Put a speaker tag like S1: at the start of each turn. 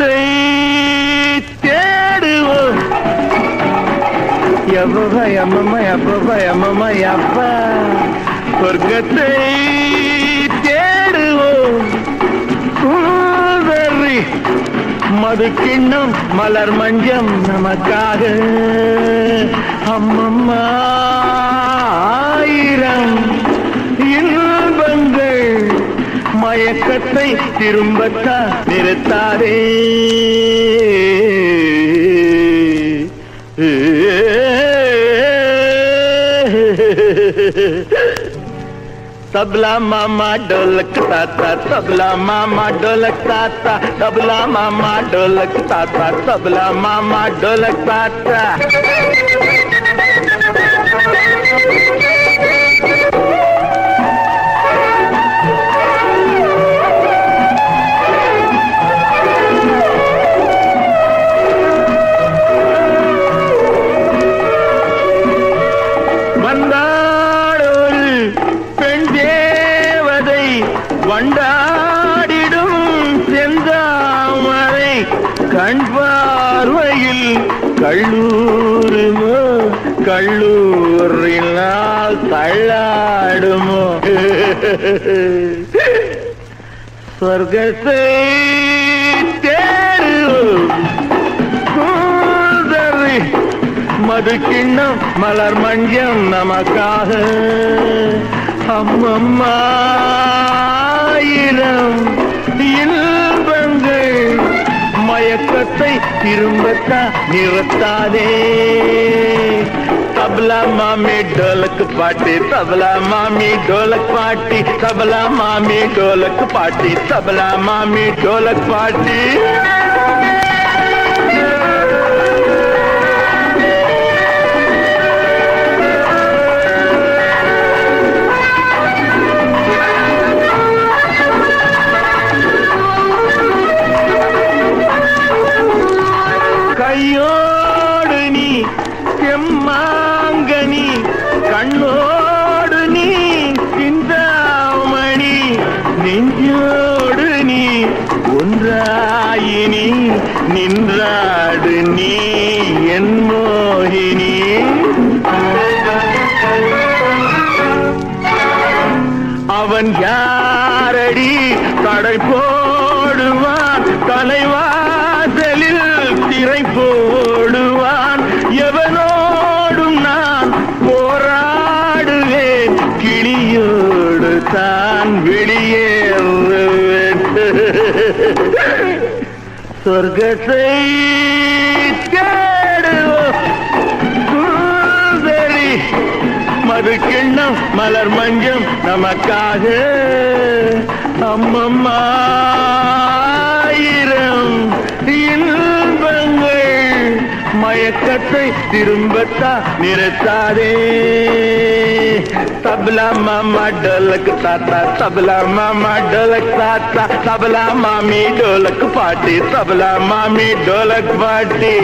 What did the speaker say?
S1: ஞானத்தை தேடுவோம். எவ்வளோ எம்மம்மா எப்பப்பா எம்மம்மா எப்பா சொர்க்கத்தை தேடுவோம். மது கிண்ணம் மலர் மஞ்சம் நமக்காக. அம்மம்மா ஆயிரம் மயக்கத்தை திரும்பத்தா நிறுத்தாதே तबला मामा ढोलक ताता तबला मामा ढोलक ताता तबला मामा ढोलक ताता तबला मामा ढोलक ताता கண் பார்வையில் கள்ளூருமோ கள்ளூரினால் தள்ளாடுமோ? சொர்க்கத்தை தேடுவோம். மது கிண்ணம் மலர் மஞ்சம் நமக்காக. அம்மம்மா மயக்கத்தை திரும்பத்தான் நிறுத்தாதே. தபலா மாமி டோலக்கு பாட்டி தபலா மாமி டோலக் பாட்டி தபலா மாமி டோலக்கு பாட்டி தபலா மாமி டோலக் பாட்டி. கண்ணோடு நீ சிந்தாமணி நெஞ்சோடு நீ ஒன்றாயினி நின்றாடு நீ என் மோகினி. அவன் யாரடி? கடை போடுவான் தலைவாசலில் தான் வெளியேறுவேன். சொர்க்கத்தை தேடுவோம். மது கிண்ணம் மலர் மஞ்சம் நமக்காக அம்மம்மா இன்பங்கள். மயக்கத்தை திரும்பத்தா நிறுத்தாதே. தபலா மாமா டோலக் தாத்தா தபலா மாமா டோலக் தாத்தா தபலா மாமி டோலக் பாட்டி தபலா மாமி டோலக் பாட்டி